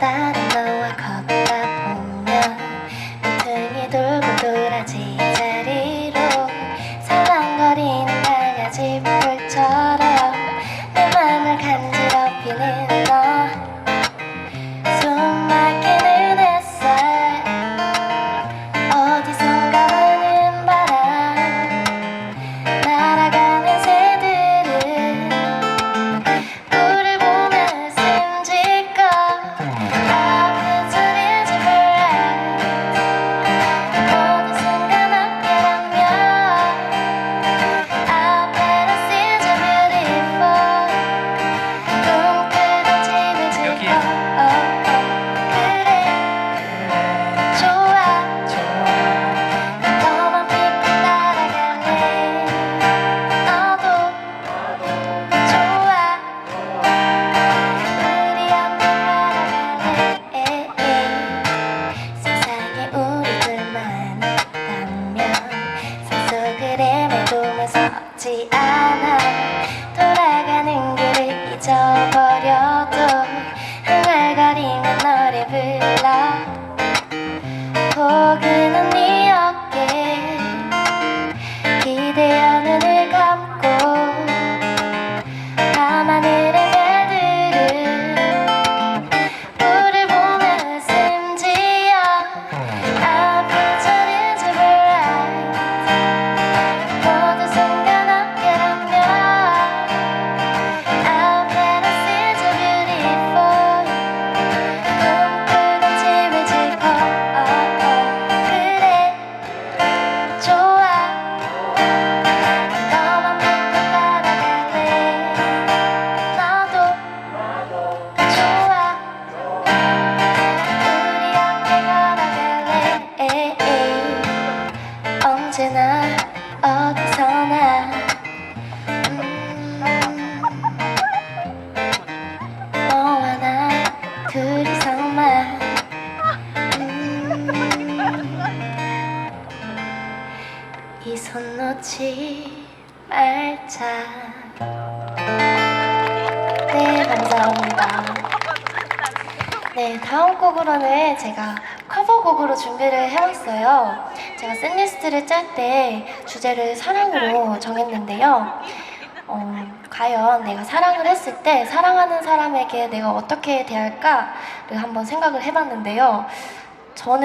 따라 너와 걷다 보면 그 눈등이 돌고 돌아지 노래 불러. 포근한 네 언제나 어디서나. 음, 너와 나 둘이서만. 이손 놓지 말자. 네 감사합니다. 네, 다음 곡으로는 제가 커버곡으로 준비를 해왔어요. 제가 셋리스트를 짤 때 주제를 사랑으로 정했는데요. 어, 과연 내가 사랑을 했을 때 사랑하는 사람에게 내가 어떻게 대할까를 한번 생각을 해봤는데요. 저는